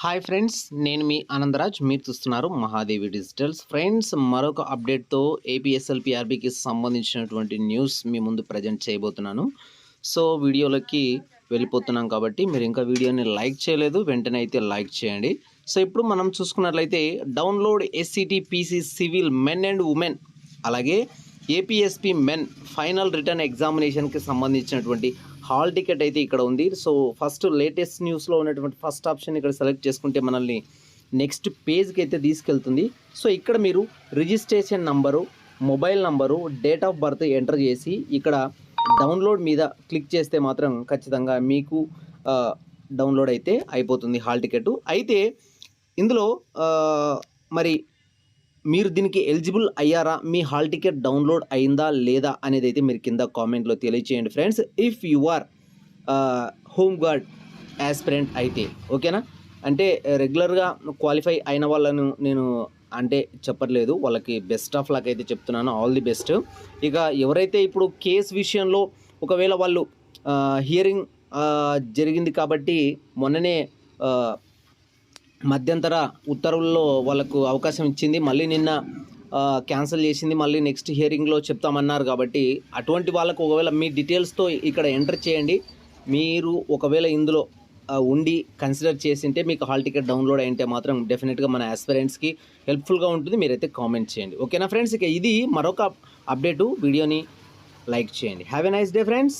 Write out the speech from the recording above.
Hi friends నేను మీ ఆనందరాజ్. మీరు చూస్తున్నారు మహాదేవి డిజిటల్స్. ఫ్రెండ్స్ మరొక అప్డేట్తో ఏపీఎస్ఎల్పిఆర్బికి సంబంధించినటువంటి న్యూస్ మీ ముందు ప్రజెంట్ చేయబోతున్నాను. సో వీడియోలోకి వెళ్ళిపోతున్నాం కాబట్టి మీరు ఇంకా వీడియోని లైక్ చేయలేదు వెంటనే అయితే లైక్ చేయండి. సో ఇప్పుడు మనం చూసుకున్నట్లయితే download SCT PC civil men and women అలాగే ఏపీఎస్పి మెన్ ఫైనల్ రిటర్న్ ఎగ్జామినేషన్కి సంబంధించినటువంటి హాల్ టికెట్ అయితే ఇక్కడ ఉంది. సో ఫస్ట్ లేటెస్ట్ న్యూస్లో ఉన్నటువంటి ఫస్ట్ ఆప్షన్ ఇక్కడ సెలెక్ట్ చేసుకుంటే మనల్ని నెక్స్ట్ పేజ్కి అయితే తీసుకెళ్తుంది. సో ఇక్కడ మీరు registration number mobile number date of birth enter చేసి ఇక్కడ డౌన్లోడ్ మీద క్లిక్ చేస్తే మాత్రం ఖచ్చితంగా మీకు డౌన్లోడ్ అయితే అయిపోతుంది హాల్ టికెట్. అయితే ఇందులో మరి మీరు దీనికి ఎలిజిబుల్ అయ్యారా? మీ హాల్ టికెట్ డౌన్లోడ్ అయిందా లేదా అనేది అయితే మీరు కింద కామెంట్లో తెలియచేయండి friends. If you are home guard aspirant అయితే ఓకేనా? అంటే రెగ్యులర్గా క్వాలిఫై అయిన వాళ్ళను నేను అంటే చెప్పట్లేదు. వాళ్ళకి బెస్ట్ ఆఫ్ లక్ అయితే చెప్తున్నాను. ఆల్ ది బెస్ట్ ఇక ఎవరైతే ఇప్పుడు కేస్ విషయంలో ఒకవేళ వాళ్ళు హియరింగ్ జరిగింది కాబట్టి మొన్ననే మధ్యంతర ఉత్తర్వుల్లో వాళ్ళకు అవకాశం ఇచ్చింది. మళ్ళీ నిన్న క్యాన్సిల్ చేసింది. మళ్ళీ నెక్స్ట్ హియరింగ్లో చెప్తామన్నారు కాబట్టి అటువంటి వాళ్ళకు ఒకవేళ మీ డీటెయిల్స్తో ఇక్కడ ఎంటర్ చేయండి. మీరు ఒకవేళ ఇందులో ఉండి కన్సిడర్ చేసింటే మీకు హాల్ టికెట్ డౌన్లోడ్ అయింటే మాత్రం డెఫినెట్గా మన ఆస్పిరెంట్స్కి హెల్ప్ఫుల్గా ఉంటుంది. మీరైతే కామెంట్ చేయండి. ఓకేనా ఫ్రెండ్స్? ఇక ఇది మరొక అప్డేటు. వీడియోని లైక్ చేయండి. Have a nice day friends!